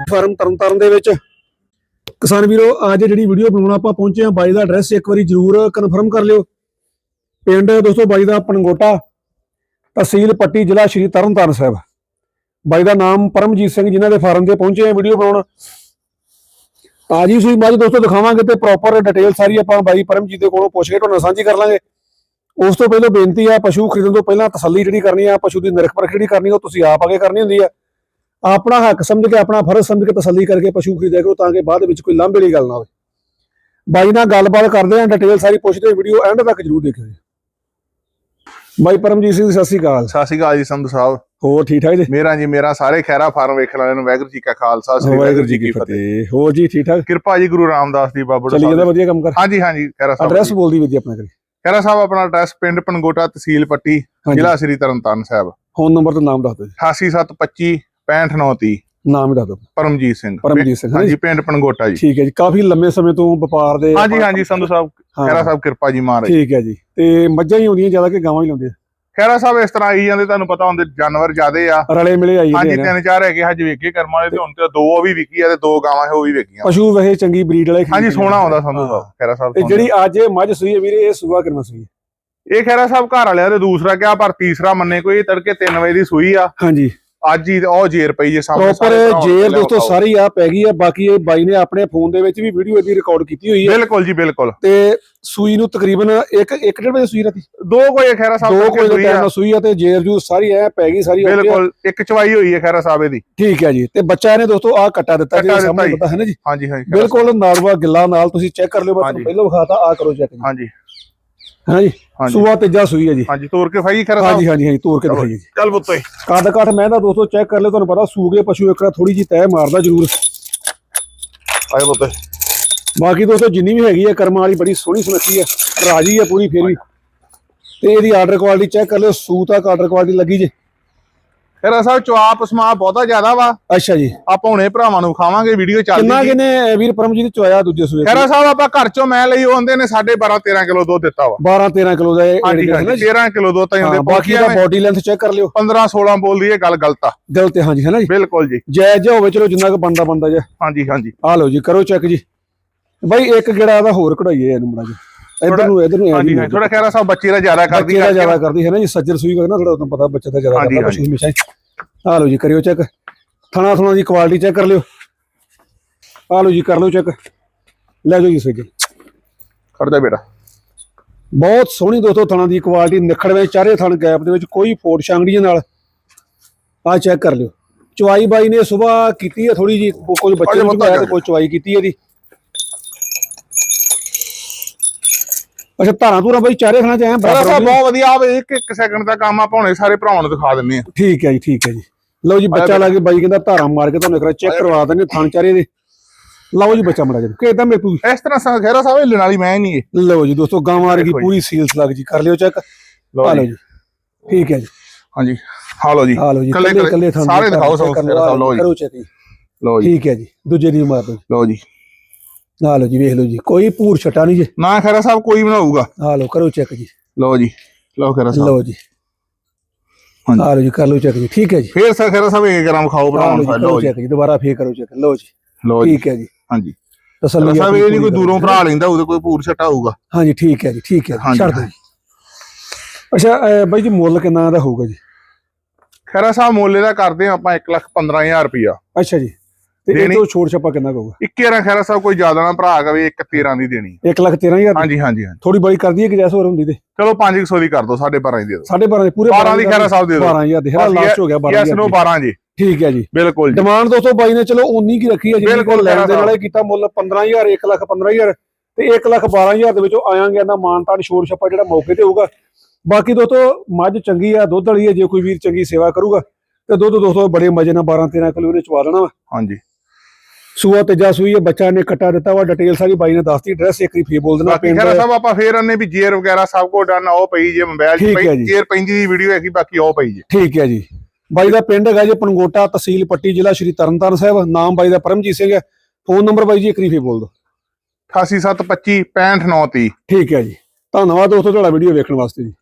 Farm Tarn Taran ਦੇ ਵਿੱਚ। ਕਿਸਾਨ ਵੀਰੋ, ਅੱਜ ਜਿਹੜੀ ਵੀਡੀਓ ਬਣਾਉਣ ਆਪਾਂ ਪਹੁੰਚੇ ਆ ਬਾਈ ਦਾ ਐਡਰੈਸ ਇੱਕ ਵਾਰੀ ਜਰੂਰ ਕਨਫਰਮ ਕਰ ਲਿਓ। ਪਿੰਡ ਦੋਸਤੋ ਬਾਈ ਦਾ ਪਨਗੋਟਾ, ਤਹਿਸੀਲ ਪੱਟੀ ਜ਼ਿਲ੍ਹਾ ਸ਼੍ਰੀ ਤਰਨਤਾਰਨ ਸਾਹਿਬ। ਬਾਈ ਦਾ ਨਾਮ ਪਰਮਜੀਤ ਸਿੰਘ ਜਿਨ੍ਹਾਂ ਦੇ ਫਾਰਮ ਤੇ ਪਹੁੰਚੇ ਆ ਵੀਡੀਓ ਬਣਾਉਣ। ਤਾਜੀ ਸੂਈ ਮੱਝ ਦੋਸਤੋ ਦਿਖਾਵਾਂਗੇ ਤੇ ਪ੍ਰੋਪਰ ਡਿਟੇਲ ਸਾਰੀ ਆਪਾਂ ਬਾਈ ਪਰਮਜੀਤ ਦੇ ਕੋਲੋਂ ਪੁੱਛ ਕੇ ਤੁਹਾਨੂੰ ਸਾਂਝੀ ਕਰ ਲਾਂਗੇ। ਉਸ ਤੋਂ ਪਹਿਲਾਂ ਬੇਨਤੀ ਆ, ਪਸ਼ੂ ਖਰੀਦਣ ਤੋਂ ਪਹਿਲਾਂ ਤਸੱਲੀ ਜਿਹੜੀ ਕਰਨੀ ਆ, ਪਸ਼ੂ ਦੀ ਨਿਰਖ ਪਰਖ ਜਿਹੜੀ ਕਰਨੀ ਉਹ ਤੁਸੀਂ ਆਪ ਆਗੇ ਕਰਨੀ ਹੁੰਦੀ ਆ। ਆਪਣਾ ਹੱਕ ਸਮਝ ਕੇ ਆਪਣਾ ਫਰਜ਼ ਸਮਝ ਕੇ ਤਸੱਲੀ ਕਰਕੇ ਪਸ਼ੂ ਖਰੀਦਿਆ ਕਰੋ ਤਾਂ ਕਿ ਬਾਅਦ ਵਿੱਚ ਕੋਈ ਲਾਂਭੇ ਵਾਲੀ ਗੱਲ ਨਾ ਹੋਵੇ। ਬਾਈ ਨਾਲ ਗੱਲਬਾਤ ਕਰਦੇ ਆਂ ਡਿਟੇਲ ਸਾਰੀ ਪੁੱਛਦੇ ਵੀਡੀਓ ਐਂਡ ਤੱਕ ਜਰੂਰ ਦੇਖਿਓ ਜੀ। ਬਾਈ ਪਰਮਜੀਤ ਸਿੰਘ ਸਤਿ ਸ਼੍ਰੀ ਅਕਾਲ। ਸਤਿ ਸ਼੍ਰੀ ਅਕਾਲ ਜੀ ਸੰਧੂ ਸਾਹਿਬ। ਹੋਰ ਠੀਕ ਠਾਕ ਜੀ? ਮੇਰਾ ਜੀ ਮੇਰਾ ਸਾਰੇ ਖੈਰਾ ਫਾਰਮ ਵੇਖਣ ਵਾਲਿਆਂ ਨੂੰ ਵਾਹਿਗੁਰੂ ਜੀ ਕਾ ਖਾਲਸਾ ਸ੍ਰੀ ਵਾਹਿਗੁਰੂ ਜੀ ਕੀ ਫਤਿਹ। ਹੋਰ ਜੀ ਠੀਕ ਠਾਕ? ਕਿਰਪਾ ਜੀ ਗੁਰੂ ਰਾਮਦਾਸ ਜੀ ਬਾਬਾ ਚੱਲੀ ਜਾਂਦਾ ਵਧੀਆ ਕੰਮ ਕਰ। ਹਾਂਜੀ ਹਾਂਜੀ ਖੈਰਾ ਸਾਹਿਬ ਐਡਰੈਸ ਬੋਲਦੀ ਵਧੀਆ ਆਪਣਾ ਕਰੀ ਖੈਰਾ ਸਾਹਿਬ ਆਪਣਾ ਐਡਰੈਸ ਪਿੰਡ ਪਨਗੋਟਾ ਤਹਿਸੀਲ ਪੱਟੀ ਜ਼ਿਲ੍ਹਾ ਸ੍ਰੀ ਤਰਨਤਾਰਨ ਸਾਹਿਬ। ਫੋਨ ਨੰਬਰ ਤੇ ਨਾਮ ਦੱਸ ਦਿਓ ਜੀ। 88725 65930 ਨਾਮ ਹੀ ਦੱਸ ਦਿਓ। ਪਰਮਜੀਤ ਸਿੰਘ। ਪਰਮਜੀਤ ਸਿੰਘ ਹਾਂਜੀ ਪਿੰਡ ਪਨਗੋਟਾ ਜੀ। ਠੀਕ ਹੈ ਜੀ। ਕਾਫੀ ਲੰਮੇ ਸਮੇਂ ਤੋਂ ਵਪਾਰ ਦੇ ਹਾਂਜੀ ਹਾਂਜੀ ਸੰਧੂ ਸਾਹਿਬ ਖੈਰਾ ਸਾਹਿਬ ਕਿਰਪਾ ਜੀ ਮਹਾਰਾਜ। ਠੀਕ ਹੈ ਜੀ। ਤੇ ਮੱਝਾਂ ਹੀ ਹੁੰਦੀਆਂ ਜ਼ਿਆਦਾ ਕਿ ਗਾਵਾਂ ਹੀ ਲਾਉਂਦੇ ਖੈਰਾ ਸਾਹਿਬ ਇਸ ਤਰ੍ਹਾਂ ਆਈ ਜਾਂਦੇ ਤੁਹਾਨੂੰ ਪਤਾ ਹੁੰਦੇ ਜਾਨਵਰ ਜ਼ਿਆਦੇ ਆ। ਰਲੇ ਮਿਲੇ ਆਈ ਹਾਂਜੀ ਤਿੰਨ ਚਾਰ ਹੈਗੇ ਹਜ ਵੇਖੇ ਕਰਮ ਵਾਲੇ ਤੇ ਹੁਣ ਤੇ ਦੋ ਉਹ ਵੀ ਵਿਕੀ ਆ ਤੇ ਦੋ ਗਾਵਾਂ ਹੈ ਵੀ ਵਿਕੀਆਂ ਪਸ਼ੂ ਵੈਸੇ ਚੰਗੀ ਬਰੀਡ ਵਾਲੇ ਹਾਂਜੀ ਸੋਹਣਾ। ਆਉਂਦਾ ਸੰਧੂ। ਸਾਹਿਬ ਖੈਰਾ ਸਾਹਿਬ ਤੇ। ਜਿਹੜੀ ਅੱਜ ਇਹ ਮੱਝ ਸੂਈ ਵੀਰੇ ਇਹ ਸੂਆ ਕਿੰਨਾ ਸੂਈ? ਇਹ ਖੈਰਾ ਸਾਹਿਬ ਘਰ ਵਾਲਿਆਂ ਦੇ ਦੂਸਰਾ ਕਿਹਾ ਪਰ ਤੀਸਰਾ ਮੰਨੇ ਕੋਈ ਤੜਕੇ 3 ਵਜੇ ਦੀ ਸੂਈ ਆ। ਹਾਂਜੀ। ਅੱਜ ਹੀ ਉਹ ਜੇਰ ਪਈ ਜੇ ਸਾਹਮਣੇ ਪ੍ਰੋਪਰ ਨੂੰ ਜੇਰ ਦੋਸਤੋ। ਸਾਰੀ ਆ ਪੈ ਗਈ ਆ ਬਾਕੀ ਇਹ ਬਾਈ ਨੇ ਆਪਣੇ ਫੋਨ ਦੇ ਵਿੱਚ ਵੀ ਵੀਡੀਓ ਇਹਦੀ ਰਿਕਾਰਡ ਕੀਤੀ ਹੋਈ ਹੈ ਬਿਲਕੁਲ ਜੀ ਬਿਲਕੁਲ ਤੇ ਸੂਈ ਨੂੰ ਤਕਰੀਬਨ 1 1 ਡੇਢ ਵਜੇ ਸੂਈ ਰਾਤੀ ਦੋ ਕੋਈ ਖੈਰਾ ਸਾਹਿਬ ਦੋ ਤੜਕੇ ਕੋਈ ਸੂਈ ਟਾਈਮ। ਨਾਲ ਸੂਈ ਆ ਤੇ ਜੇਰ ਜੂ ਸਾਰੀ ਐ ਪੈ ਗਈ ਸਾਰੀ। ਬਿਲਕੁਲ ਇੱਕ ਚਵਾਈ ਹੋਈ ਹੈ ਖੈਰਾ ਸਾਹਿਬ ਇਹਦੀ ਠੀਕ ਹੈ ਜੀ ਤੇ ਬੱਚਾ ਇਹਨੇ ਦੋਸਤੋ ਆ ਕੱਟਾ ਦਿੱਤਾ ਜੀ ਸਾਹਮਣੇ ਪਤਾ ਹੈ ਨਾ ਜੀ ਹਾਂਜੀ ਹਾਂਜੀ ਬਿਲਕੁਲ ਨਾਲਵਾ ਗਿੱਲਾ ਨਾਲ ਤੁਸੀਂ ਚੈੱਕ ਕਰ ਲਿਓ ਮੈਂ। ਪਹਿਲਾਂ ਵਿਖਾਤਾ ਆ ਕਰੋ ਚੈੱਕ ਜੀ। ਹਾਂਜੀ ਹਾਂਜੀ। ਸੂਆ ਤੇਜਾ ਸੂਈ ਹੈ ਜੀ। ਹਾਂਜੀ ਤੋਰ ਕੇ ਫਾਈ ਖੈਰਾ ਹਾਂਜੀ ਹਾਂਜੀ ਹਾਂਜੀ ਤੋੜ ਕੇ ਦਿਖਾਈਏ। ਜੀ ਚੱਲ ਪੁੱਤੋਏ ਕੱਦ ਕੱਠ ਮੈਂ ਤਾਂ ਦੋਸਤੋ ਚੈੱਕ ਕਰ ਲਿਓ ਤੁਹਾਨੂੰ ਪਤਾ ਸੂਗੇ ਪਸ਼ੂ ਇੱਕ ਵਾਰ ਥੋੜੀ ਜੀ ਤੈ ਮਾਰਦਾ ਜ਼ਰੂਰ। ਆਏ ਪੁੱਤੋਏ ਬਾਕੀ ਦੋਸਤੋ ਜਿੰਨੀ ਵੀ ਹੈਗੀ ਹੈ ਕਰਮਾਂ ਵਾਲੀ ਬੜੀ ਸੋਹਣੀ ਸੁਨੱਖੀ ਹੈ ਰਾਜੀ ਹੈ ਪੂਰੀ ਫੇਰ ਵੀ। ਤੇ ਇਹਦੀ ਆਰਡਰ ਕੁਆਲਿਟੀ ਚੈੱਕ ਕਰ ਲਿਓ ਸੂ ਤੱਕ ਆਰਡਰ ਕੁਆਲਿਟੀ ਲੱਗੀ ਜੇ। ਖੈਰਾ ਸਾਹਿਬ ਚਵਾਪ ਸਮਾ ਬਹੁਤਾ ਜ਼ਿਆਦਾ ਵਾ। ਅੱਛਾ ਜੀ। ਆਪਾਂ ਹੁਣੇ ਭਰਾਵਾਂ ਨੂੰ ਵਿਖਾਵਾਂਗੇ ਵੀਡੀਓ ਕਿੰਨਾ ਚੱਲਦੀ ਕਿਨੇ ਵੀਰ ਪਰਮਜੀਤ ਨੇ ਚੁਆਇਆ ਦੂਜੇ ਸੂਏ ਖੈਰਾ ਸਾਹਿਬ ਆਪਾਂ ਘਰ ਚੋਂ ਮੈਂ ਲਈ ਉਹ ਆਉਂਦੇ ਨੇ 12.5 13 ਕਿਲੋ ਦੁੱਧ ਦਿੱਤਾ ਵਾ। 12 13 ਕਿਲੋ ਦਾ ਇਹ ਹਾਂਜੀ area ਹੈ ਨਾ ਹਾਂਜੀ ਜੀ? 13 ਕਿਲੋ ਦੁੱਧ ਤਾਂ ਹੁੰਦੇ ਬਾਕੀ ਦਾ ਬਾਡੀ ਲੈਂਥ ਚੈੱਕ ਕਰ ਲਿਓ। 15 16 ਬੋਲਦੀ ਇਹ ਗੱਲ ਗਲਤ ਆ। ਗਲਤ ਹੈ ਹਾਂਜੀ ਹੈ ਨਾ ਜੀ? ਬਿਲਕੁਲ ਜੀ। ਜਾਇਜ਼ ਜਿਹਾ ਹੋਵੇ ਚਲੋ ਜਿੰਨਾ ਕੁ ਬੰਦਾ ਬੰਦਾ ਜੇ। ਹਾਂਜੀ ਹਾਂਜੀ। ਆ ਲਓ ਜੀ ਕਰੋ ਚੈੱਕ ਜੀ। ਬਾਈ ਇੱਕ ਗੇੜਾ ਇਹਦਾ ਹੋਰ ਕਢਾਈਏ ਇਹਨੂੰ ਮੜਾ ਜੀ ਇਧਰ ਨੂੰ ਇਧਰ ਨੂੰ ਹਾਂਜੀ ਥੋੜਾ ਖੈਰਾ ਸਾਹਿਬ ਬੱਚੇ ਦਾ ਜ਼ਿਆਦਾ ਕਰਦੀ ਬੱਚੇ ਦਾ ਹੈ ਜ਼ਿਆਦਾ ਕਰਦੀ ਹੈ ਨਾ ਜੀ ਸੱਜਰ ਸੂਈ ਕਰਨਾ ਥੋੜਾ ਤੁਹਾਨੂੰ ਪਤਾ ਬੱਚੇ ਦਾ ਜ਼ਿਆਦਾ ਕਰਦਾ। ਪਸ਼ੂ ਹਮੇਸ਼ਾ ਆ ਲਓ ਜੀ ਕਰਿਓ ਚੈੱਕ। ਥਣਾ ਥਣਾ ਦੀ ਕੁਆਲਿਟੀ ਚੈੱਕ ਕਰ ਲਿਓ। ਆ ਲਓ ਜੀ ਕਰ ਲਓ ਚੈੱਕ। ਲੈ ਜਾਓ ਜੀ ਸੱਜਰ ਖੜਦਾ ਬੇਟਾ। ਬਹੁਤ ਸੋਹਣੀ ਦੋਸਤੋ ਥਣਾ ਦੀ ਕੁਆਲਿਟੀ ਨਿਖੜਵੇਂ ਚਾਰੇ ਥਣ ਗੈਪ ਦੇ ਵਿੱਚ ਕੋਈ ਫੋਟ ਛਾਂਗੜੀਆਂ ਨਾਲ। ਆ ਚੈੱਕ ਕਰ ਲਿਓ। ਚਵਾਈ ਬਾਈ ਨੇ ਸਵੇਰ ਕੀਤੀ ਹੈ ਥੋੜੀ ਜੀ ਕੁਝ ਬੱਚੇ ਨੂੰ ਮੱਤਾ ਚਵਾਇਆ ਤੇ ਕੋਈ ਚਵਾਈ ਕੀਤੀ ਹੈ ਇਹਦੀ। ਅੱਛਾ ਧਾਰਾਂ ਧੂਰਾਂ ਬਾਈ ਚਾਰੇ ਥਣਾ ਚ ਐ ਖੈਰਾ ਸਾਹਿਬ ਬਹੁਤ ਵਧੀਆ ਆ ਇੱਕ ਇੱਕ ਸੈਕਿੰਡ ਦਾ ਕੰਮ ਆਪਾਂ ਹੁਣੇ ਸਾਰੇ ਭਰਾਵਾਂ ਨੂੰ ਦਿਖਾ ਦਿੰਨੇ ਆ ਠੀਕ ਹੈ ਜੀ ਠੀਕ ਹੈ ਜੀ। ਲਓ ਜੀ ਬੱਚਾ ਲਾ ਕੇ ਬਾਈ ਕਹਿੰਦਾ ਧਾਰਾਂ ਮਾਰ ਕੇ ਤੁਹਾਨੂੰ ਇੱਕ ਵਾਰ ਚੈੱਕ ਕਰਵਾ ਦਿੰਦੇ ਥਣ ਚਾਰੇ ਦੇ। ਲਓ ਜੀ ਬੱਚਾ ਮੜਾ ਜੀ ਕਿਦਾਂ ਮੇਪੂ ਇਸ ਤਰ੍ਹਾਂ ਸਾ ਖੈਰਾ ਸਾਹਿਬ ਹਿੱਲਣ ਵਾਲੀ ਮੈਂ ਨਹੀਂ ਇਹ। ਲਓ ਜੀ ਦੋਸਤੋ ਗਾਂ ਮਾਰ ਗਈ। ਪੂਰੀ ਸੀਲਸ ਲੱਗ ਜੀ ਕਰ ਲਿਓ ਚੈੱਕ ਲਓ ਜੀ। ਠੀਕ ਹੈ ਜੀ। ਹਾਂਜੀ ਹਾਂ ਲਓ ਜੀ। ਆ ਲਓ ਜੀ ਕੱਲੇ- ਕੱਲੇ ਸਾਰੇ ਦਿਖਾਓ ਸਭ ਲਓ ਲਓ ਜੀ। ਕਰੋ ਚੈੱਕ ਜੀ ਲਓ ਜੀ। ਠੀਕ ਹੈ ਜੀ ਦੂਜੇ ਦੀ ਮਾਰ ਦਿਓ ਲਓ ਜੀ। ਆ ਲਓ ਜੀ ਵੇਖ ਲਓ ਜੀ ਕੋਈ ਭੂਰ ਛਟਾ ਨਹੀਂ ਜੀ। ਨਾ ਖੈਰਾ ਸਾਹਿਬ ਕੋਈ ਬਣਾਊਗਾ। ਆ ਲਓ ਕਰੋ ਚੈੱਕ ਜੀ। ਲਓ ਜੀ ਲਓ ਖੈਰਾ ਸਾਹਿਬ। ਲਓ ਜੀ। ਆ ਲਓ ਜੀ ਕਰ ਲਓ ਚੈੱਕ ਜੀ ਠੀਕ ਹੈ ਜੀ। ਫੇਰ ਸਾ ਖੈਰਾ ਸਾਹਿਬ ਇੱਕ ਗ੍ਰਾਮ ਖਾਓ ਆ ਭਰਾਵਾਂ ਲਓ ਚੈੱਕ ਜੀ ਦੁਬਾਰਾ ਫੇਰ ਕਰੋ ਚੈੱਕ ਲਓ ਜੀ। ਲਓ ਜੀ। ਠੀਕ ਹੈ ਜੀ। ਹਾਂਜੀ। ਤਸੱਲੀ ਸਾਹਿਬ ਇਹ ਨਹੀਂ ਕੋਈ ਪੂਰੀ ਦੂਰੋਂ। ਭਰਾ ਲੈਂਦਾ ਉਹਦੇ ਕੋਈ ਪੂਰ ਛਟਾ ਹੋਊਗਾ। ਹਾਂਜੀ ਠੀਕ ਹੈ ਜੀ ਠੀਕ ਹੈ ਛੱਡ ਦਿਓ ਅੱਛਾ ਬਾਈ ਜੀ ਮੁੱਲ ਕਿੰਨਾ ਦਾ ਹੋਊਗਾ ਜੀ? ਖੈਰਾ ਸਾਹਿਬ ਮੋਲੇ ਦਾ ਕਰਦੇ ਆਪਾਂ 1 ਲੱਖ 15000 ਰੁਪਇਆ। ਅੱਛਾ ਜੀ। ਤੇ ਇਹ ਤੋਂ ਛੋੜ ਛੱਪਾ ਕਿੰਨਾ ਕਹੂਗਾ 11 ਖੈਰਾ ਸਾਹਿਬ ਕੋਈ ਜ਼ਿਆਦਾ ਨਾ ਭਰਾ ਕਵੇ 1 13 ਦੀ ਦੇਣੀ 1 ਲੱਖ 13000 ਹਾਂਜੀ ਹਾਂਜੀ ਹਾਂਜੀ। ਥੋੜੀ ਬੜੀ ਕਰ ਦਈਏ ਕਿ ਜੈਸ ਹੋਰ ਹੁੰਦੀ ਤੇ? ਚਲੋ 500 ਦੀ ਕਰ ਦਿਓ 12.5 ਦੀ ਦੇ ਦਿਓ 12.5 ਦੇ ਪੂਰੇ 12 ਦੀ ਖੈਰਾ ਸਾਹਿਬ ਦੇ ਦਿਓ 12000 ਦੇ ਹੈ ਬਸ ਲਾਸਟ ਹੋ ਗਿਆ ਯੈਸ ਨੋ 12000 12 ਜੀ। ਠੀਕ ਹੈ ਜੀ। ਬਿਲਕੁਲ ਜੀ। ਡਿਮਾਂਡ ਦੋਸਤੋ ਬਾਈ ਨੇ ਚਲੋ 19 ਕੀ ਰੱਖੀ ਹੈ ਜਿੰਨੀ ਬਿਲਕੁਲ ਕੋਲ ਲੈਣ ਦੇ ਨਾਲੇ ਕੀਤਾ ਮੁੱਲ 15000 1 ਲੱਖ 15000 ਤੇ 1 ਲੱਖ 12000 ਦੇ ਵਿੱਚੋਂ ਆਇਆ ਗਿਆ ਦਾ ਮਾਨਤਾਨ ਛੋੜ ਛੱਪਾ ਜਿਹੜਾ ਮੌਕੇ ਤੇ ਹੋਊਗਾ। ਬਾਕੀ ਦੋਸਤੋ ਮੱਝ ਚੰਗੀ ਆ ਦੁੱਧ ਵਾਲੀ ਹੈ ਜੇ ਕੋਈ ਵੀਰ ਚੰਗੀ ਸੇਵਾ ਕਰੂਗਾ ਤੇ ਦੁੱਧ ਦੋਸਤੋ ਬੜੇ ਮਜੇ ਨਾਲ 12 13 ਕਿਲੋ ਇਹਨੇ ਚਵਾ ਲੈਣਾ ਵਾ। ਹਾਂਜੀ। ਸੂਆ ਤੇਜਾ ਸੂਈ ਹੈ ਬੱਚਾ ਨੇ ਕੱਟਾ ਦਿੱਤਾ ਵਾ ਡਿਟੇਲ ਸਾਰੀ ਬਾਈ ਨੇ ਦੱਸਤੀ ਐਡਰੈਸ ਇੱਕ ਵਾਰੀ ਫੇਰ ਬੋਲ ਦੇਣਾ ਬਾਕੀ ਖੈਰਾ ਸਾਹਿਬ ਆਪਾਂ ਫੇਰ ਅੰਨੇ ਵੀ ਜੇਰ ਵਗੈਰਾ ਸਭ ਕੋ ਡਨ ਉਹ ਪਈ ਜੇ ਮੋਬਾਈਲ ਚ ਪਈ ਜੀ। ਜੇਰ ਪੈਂਦੀ ਦੀ ਵੀਡੀਓ ਹੈਗੀ ਬਾਕੀ ਉਹ ਪਈ ਜੇ। ਠੀਕ ਹੈ ਜੀ। ਬਾਈ ਦਾ ਪਿੰਡ ਹੈਗਾ ਜੀ ਪਨਗੋਟਾ ਤਹਿਸੀਲ ਪੱਟੀ ਜ਼ਿਲ੍ਹਾ ਸ਼੍ਰੀ ਤਰਨਤਾਰਨ ਸਾਹਿਬ। ਨਾਮ ਬਾਈ ਦਾ ਪਰਮਜੀਤ ਸਿੰਘ ਹੈ। ਫੋਨ ਨੰਬਰ ਬਾਈ ਜੀ ਇੱਕ ਵਾਰੀ ਫੇਰ ਬੋਲ ਦਿਓ। 88725 65930 ਠੀਕ ਹੈ ਜੀ। ਧੰਨਵਾਦ ਦੋਸਤੋ ਤੁਹਾਡਾ ਵੀਡੀਓ ਵੇਖਣ ਵਾਸਤੇ ਜੀ।